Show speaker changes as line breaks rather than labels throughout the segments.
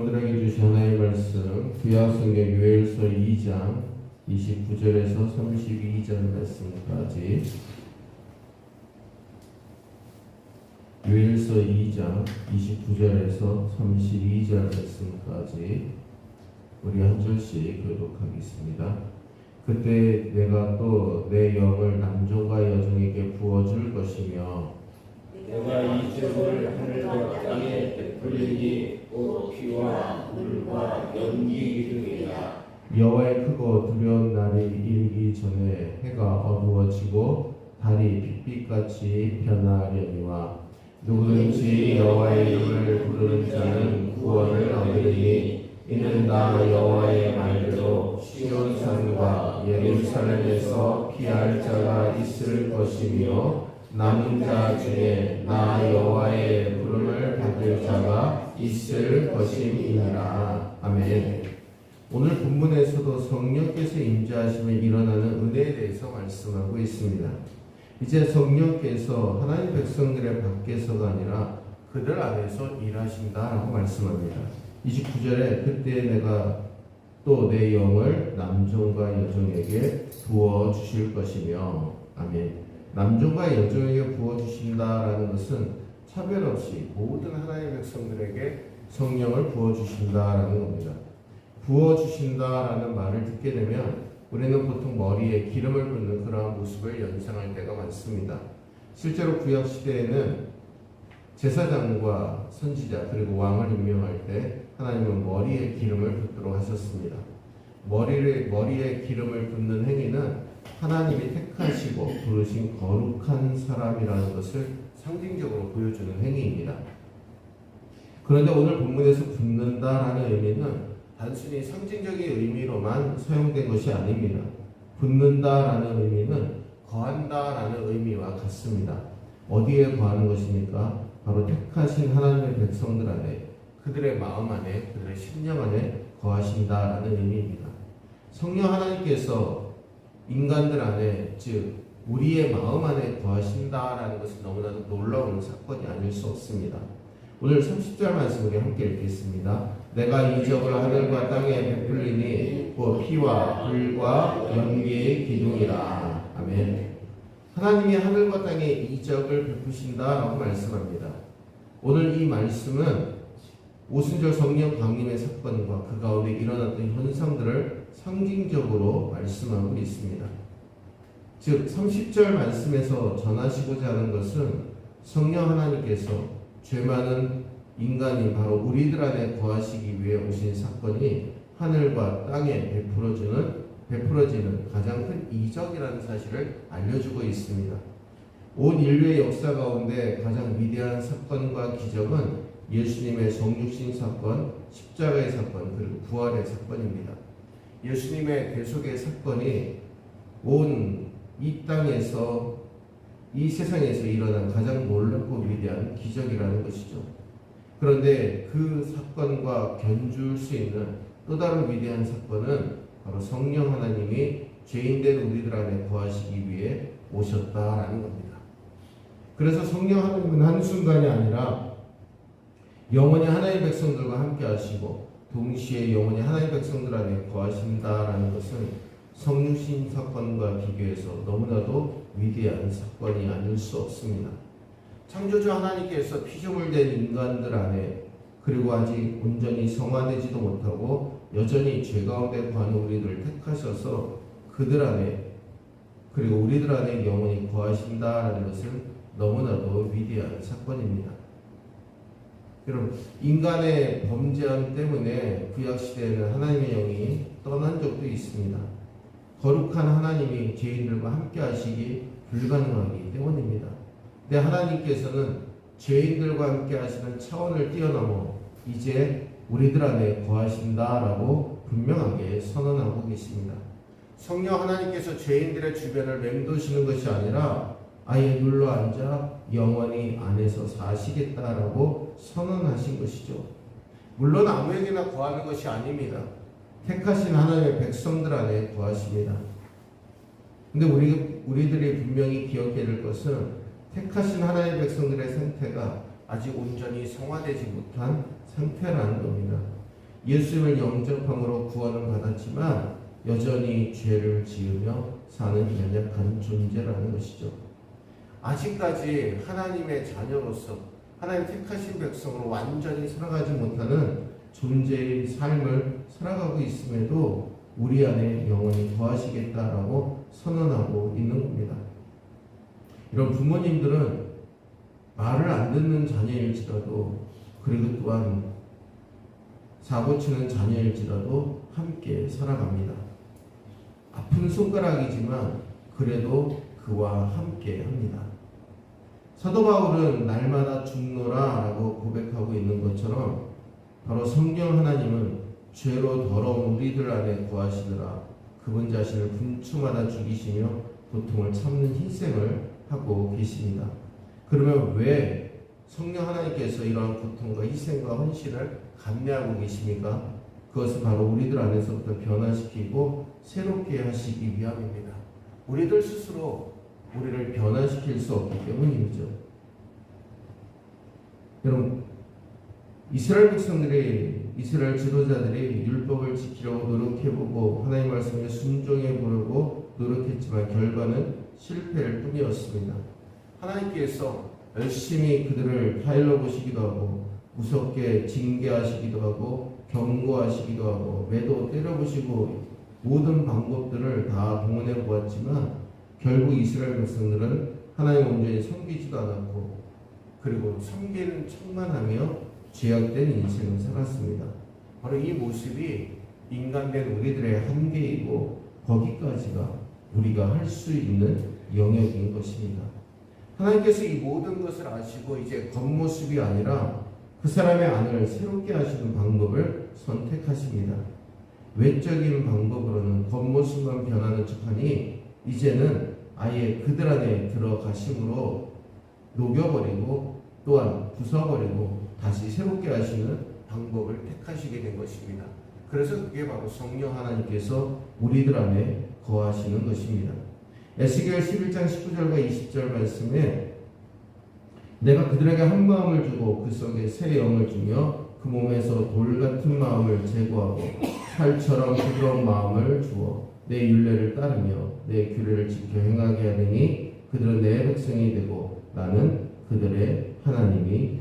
여러분들에게 주신 하나의 말씀 구약성경 유엘서 2장 29절에서 32절 말씀까지 유엘서 2장 29절에서 32절 말씀까지 우리 한 절씩 교독하겠습니다. 그때 내가 또 내 영을 남종과 여종에게 부어줄 것이며
내가 이 죄를 하늘과 땅에 베풀리니 곧 피와 물과 연기 기둥이라.
여호와의 크고 두려운 날이 이르기 전에 해가 어두워지고 달이 빛빛같이 변하려니와 누구든지 여호와의 이름을 부르는 자는 구원을 얻으리니 이는 나 여호와의 말대로 시온 산과 예루살렘에서 피할 자가 있을 것이며 남은 자 중에 나 여호와의 부름을 받을 자가 있을 것임이니라 아멘. 오늘 본문에서도 성령께서 임재하시면 일어나는 은혜에 대해서 말씀하고 있습니다. 이제 성령께서 하나님 백성들의 밖에서가 아니라 그들 안에서 일하신다라고 말씀합니다. 29절에 그때 내가 또 내 영을 남종과 여종에게 부어 주실 것이며 아멘. 남종과 여종에게 부어 주신다라는 것은 차별 없이 모든 하나님의 백성들에게 성령을 부어 주신다라는 겁니다. 부어 주신다라는 말을 듣게 되면 우리는 보통 머리에 기름을 붓는 그러한 모습을 연상할 때가 많습니다. 실제로 구약 시대에는 제사장과 선지자 그리고 왕을 임명할 때 하나님은 머리에 기름을 붓도록 하셨습니다. 머리를 머리에 기름을 붓는 행위는 하나님이 택하시고 부르신 거룩한 사람이라는 것을 상징적으로 보여주는 행위입니다. 그런데 오늘 본문에서 붓는다라는 의미는 단순히 상징적인 의미로만 사용된 것이 아닙니다. 붓는다라는 의미는 거한다라는 의미와 같습니다. 어디에 거하는 것입니까? 바로 택하신 하나님의 백성들 안에 그들의 마음 안에 그들의 심령 안에 거하신다라는 의미입니다. 성령 하나님께서 인간들 안에 즉 우리의 마음 안에 거하신다라는 것은 너무나도 놀라운 사건이 아닐 수 없습니다. 오늘 30절 말씀 우리 함께 읽겠습니다. 내가 이적을 하늘과 땅에 베풀리니 곧 피와 불과 연기의 기둥이라. 아멘. 하나님이 하늘과 땅에 이적을 베푸신다라고 말씀합니다. 오늘 이 말씀은 오순절 성령 강림의 사건과 그 가운데 일어났던 현상들을 상징적으로 말씀하고 있습니다. 즉 30절 말씀에서 전하시고자 하는 것은 성령 하나님께서 죄 많은 인간이 바로 우리들 안에 거하시기 위해 오신 사건이 하늘과 땅에 베풀어주는 베풀어지는 가장 큰 이적이라는 사실을 알려주고 있습니다. 온 인류의 역사 가운데 가장 위대한 사건과 기적은 예수님의 성육신 사건, 십자가의 사건, 그리고 부활의 사건입니다. 예수님의 대속의 사건이 온 이 땅에서 이 세상에서 일어난 가장 놀랍고 위대한 기적이라는 것이죠. 그런데 그 사건과 견줄 수 있는 또 다른 위대한 사건은 바로 성령 하나님이 죄인된 우리들 안에 거하시기 위해 오셨다라는 겁니다. 그래서 성령 하나님은 한순간이 아니라 영원히 하나님의 백성들과 함께 하시고 동시에 영원히 하나님의 백성들 안에 거하신다라는 것은 성육신 사건과 비교해서 너무나도 위대한 사건이 아닐 수 없습니다. 창조주 하나님께서 피조물 된 인간들 안에 그리고 아직 온전히 성화되지도 못하고 여전히 죄 가운데 거하는 우리들을 택하셔서 그들 안에 그리고 우리들 안에 영원히 거하신다라는 것은 너무나도 위대한 사건입니다. 여러분 인간의 범죄함 때문에 구약 시대에는 하나님의 영이 떠난 적도 있습니다. 거룩한 하나님이 죄인들과 함께 하시기 불가능하기 때문입니다. 근데 하나님께서는 죄인들과 함께 하시는 차원을 뛰어넘어 이제 우리들 안에 거하신다라고 분명하게 선언하고 계십니다. 성령 하나님께서 죄인들의 주변을 맴도시는 것이 아니라 아예 눌러 앉아 영원히 안에서 사시겠다라고 선언하신 것이죠. 물론 아무에게나 거하는 것이 아닙니다. 택하신 하나님의 백성들 안에 거하십니다. 근데 우리, 우리들이 분명히 기억해야 될 것은 택하신 하나님의 백성들의 상태가 아직 온전히 성화되지 못한 상태라는 겁니다. 예수님을 영접함으로 구원을 받았지만 여전히 죄를 지으며 사는 연약한 존재라는 것이죠. 아직까지 하나님의 자녀로서 하나님 택하신 백성으로 완전히 살아가지 못하는 존재의 삶을 살아가고 있음에도 우리 안에 영원히 거하시겠다라고 선언하고 있는 겁니다. 이런 부모님들은 말을 안 듣는 자녀일지라도 그리고 또한 사고 치는 자녀일지라도 함께 살아갑니다. 아픈 손가락이지만 그래도 그와 함께 합니다. 사도 바울은 날마다 죽노라 라고 고백하고 있는 것처럼 바로 성경 하나님은 죄로 더러운 우리들 안에 구하시느라 그분 자신을 분충하다 죽이시며 고통을 참는 희생을 하고 계십니다. 그러면 왜 성령 하나님께서 이러한 고통과 희생과 헌신을 감내하고 계십니까? 그것은 바로 우리들 안에서부터 변화시키고 새롭게 하시기 위함입니다. 우리들 스스로 우리를 변화시킬 수 없기 때문이죠. 여러분, 이스라엘 백성들이 이스라엘 지도자들이 율법을 지키려고 노력해보고 하나님 말씀에 순종해 보려고 노력했지만 결과는 실패일 뿐이었습니다. 하나님께서 열심히 그들을 파일러 보시기도 하고 무섭게 징계하시기도 하고 경고하시기도 하고 매도 때려보시고 모든 방법들을 다 동원해 보았지만 결국 이스라엘 백성들은 하나님 온전히 섬기지도 않았고 그리고 섬기는 척만 하며 죄악된 인생을 살았습니다. 바로 이 모습이 인간된 우리들의 한계이고 거기까지가 우리가 할 수 있는 영역인 것입니다. 하나님께서 이 모든 것을 아시고 이제 겉모습이 아니라 그 사람의 안을 새롭게 하시는 방법을 선택하십니다. 외적인 방법으로는 겉모습만 변하는 척하니 이제는 아예 그들 안에 들어가심으로 녹여버리고 또한 부숴버리고 다시 새롭게 하시는 방법을 택하시게 된 것입니다. 그래서 그게 바로 성령 하나님께서 우리들 안에 거하시는 것입니다. 에스겔 11장 19절과 20절 말씀에 내가 그들에게 한 마음을 주고 그 속에 새 영을 주며 그 몸에서 돌 같은 마음을 제거하고 살처럼 부드러운 마음을 주어 내 윤례를 따르며 내 규례를 지켜 행하게 하리니 그들은 내 백성이 되고 나는 그들의 하나님이.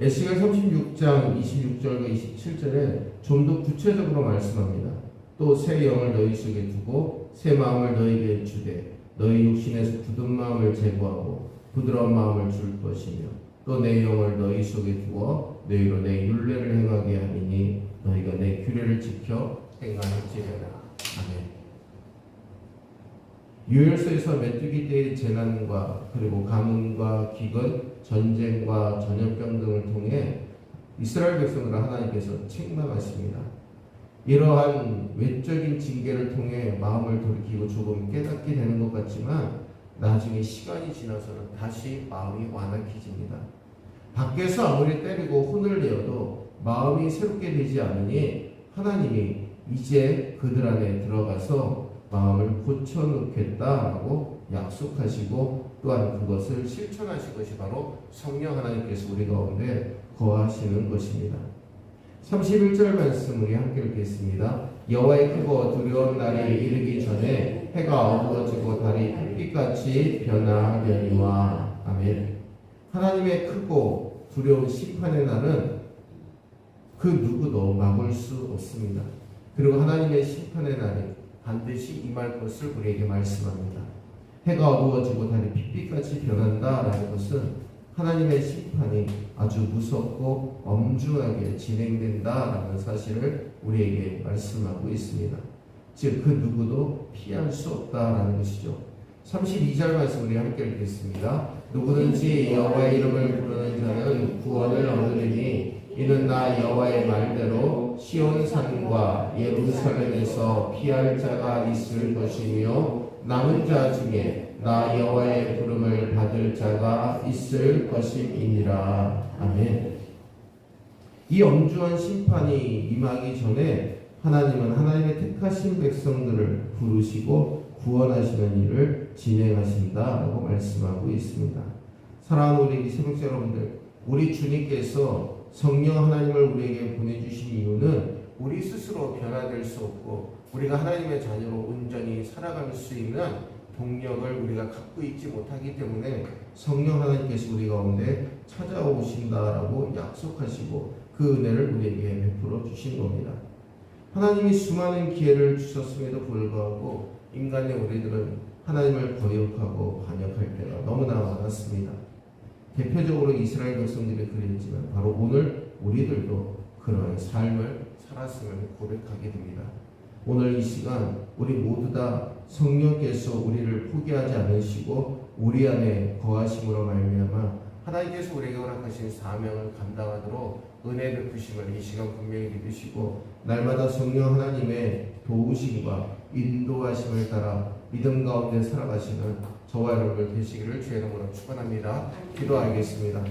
에스겔 36장 26절과 27절에 좀 더 구체적으로 말씀합니다. 또 새 영을 너희 속에 두고 새 마음을 너희에게 주되 너희 육신에서 굳은 마음을 제거하고 부드러운 마음을 줄 것이며 또 내 영을 너희 속에 두어 너희로 내 율례를 행하게 하리니 너희가 내 규례를 지켜 행하할지려라. 아멘. 유혈서에서 메뚜기 때의 재난과 그리고 가뭄과 기근, 전쟁과 전염병 등을 통해 이스라엘 백성을 하나님께서 책망하십니다. 이러한 외적인 징계를 통해 마음을 돌이키고 조금 깨닫게 되는 것 같지만 나중에 시간이 지나서는 다시 마음이 완악해집니다. 밖에서 아무리 때리고 혼을 내어도 마음이 새롭게 되지 않으니 하나님이 이제 그들 안에 들어가서 마음을 고쳐놓겠다라고 약속하시고 또한 그것을 실천하실 것이 바로 성령 하나님께서 우리 가운데 거하시는 것입니다. 31절 말씀 우리 함께 읽겠습니다. 여호와의 크고 두려운 날이 이르기 전에 해가 어두워지고 달이 햇빛같이 변하려니와 아멘. 하나님의 크고 두려운 심판의 날은 그 누구도 막을 수 없습니다. 그리고 하나님의 심판의 날이 반드시 임할 것을 우리에게 말씀합니다. 해가 어두워지고 달이 핏빛같이 변한다라는 것은 하나님의 심판이 아주 무섭고 엄중하게 진행된다라는 사실을 우리에게 말씀하고 있습니다. 즉 그 누구도 피할 수 없다라는 것이죠. 32절 말씀 우리 함께 읽겠습니다. 누구든지 여호와의 이름을 부르는 자는 구원을 얻으리니 이는 나 여호와의 말대로 시온 산과 예루살렘에서 피할 자가 있을 것이며 남은 자 중에 나 여호와의 부름을 받을 자가 있을 것임이니라. 아멘. 이 엄중한 심판이 임하기 전에 하나님은 하나님의 택하신 백성들을 부르시고 구원하시는 일을 진행하신다라고 말씀하고 있습니다. 사랑하는 우리 새벽 여러분들, 우리 주님께서 성령 하나님을 우리에게 보내주신 이유는 우리 스스로 변화될 수 없고 우리가 하나님의 자녀로 온전히 살아갈 수 있는 동력을 우리가 갖고 있지 못하기 때문에 성령 하나님께서 우리 가운데 찾아오신다라고 약속하시고 그 은혜를 우리에게 베풀어 주신 겁니다. 하나님이 수많은 기회를 주셨음에도 불구하고 인간의 우리들은 하나님을 거역하고 반역할 때가 너무나 많았습니다. 대표적으로 이스라엘 백성들이 그랬지만 바로 오늘 우리들도 그러한 삶을 살았음을 고백하게 됩니다. 오늘 이 시간 우리 모두 다 성령께서 우리를 포기하지 않으시고 우리 안에 거하심으로 말미암아 하나님께서 우리에게 허락하신 사명을 감당하도록 은혜 베푸심을 이 시간 분명히 믿으시고 날마다 성령 하나님의 도우심과 인도하심을 따라 믿음 가운데 살아가시는 저와 여러분들 되시기를 주의 이름으로 축원합니다. 기도하겠습니다.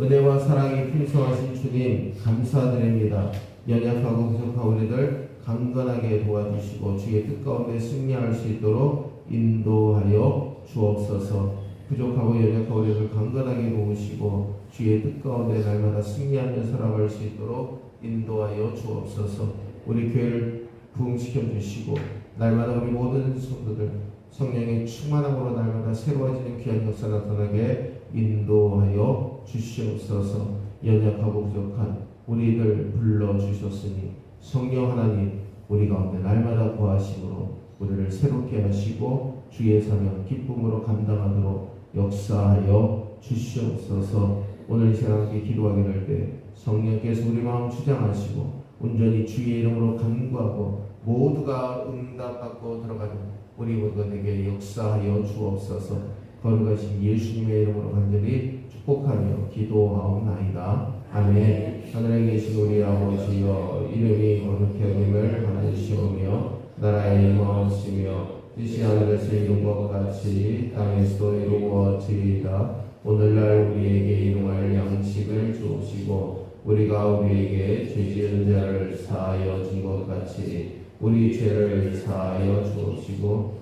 은혜와 사랑이 풍성하신 주님 감사드립니다. 연약하고 부족한 우리들 강건하게 도와주시고 주의 뜻 가운데 승리할 수 있도록 인도하여 주옵소서. 부족하고 연약한 우리를 강건하게 도우시고 주의 뜻 가운데 날마다 승리하며 살아갈 수 있도록 인도하여 주옵소서. 우리 교회를 부흥시켜 주시고 날마다 우리 모든 성도들 성령의 충만함으로 날마다 새로워지는 귀한 역사 나타나게 인도하여 주시옵소서. 연약하고 부족한 우리들 불러 주셨으니 성령 하나님 우리 가운데 날마다 구하심으로 우리를 새롭게 하시고 주의 사명 기쁨으로 감당하도록 역사하여 주시옵소서. 오늘 이 시간 함께 기도하게 될 때 성령께서 우리 마음 주장하시고 온전히 주의 이름으로 간구하고 모두가 응답받고 들어가는 우리 모두가 되게 역사하여 주옵소서. 거룩하신 예수님의 이름으로 간절히 축복하며 기도하옵나이다. 아멘. 하늘에 계신 우리 아버지여 이름이 거룩히 여김을 받으시오며 나라의 임하옵시며 뜻이 하늘에서 이룬 것 같이 땅에서도 이루어지이다. 오늘날 우리에게 일용할 양식을 주옵시고 우리가 우리에게 죄 지은 자를 사하여 준 것 같이 우리 죄를 사하여 주옵시고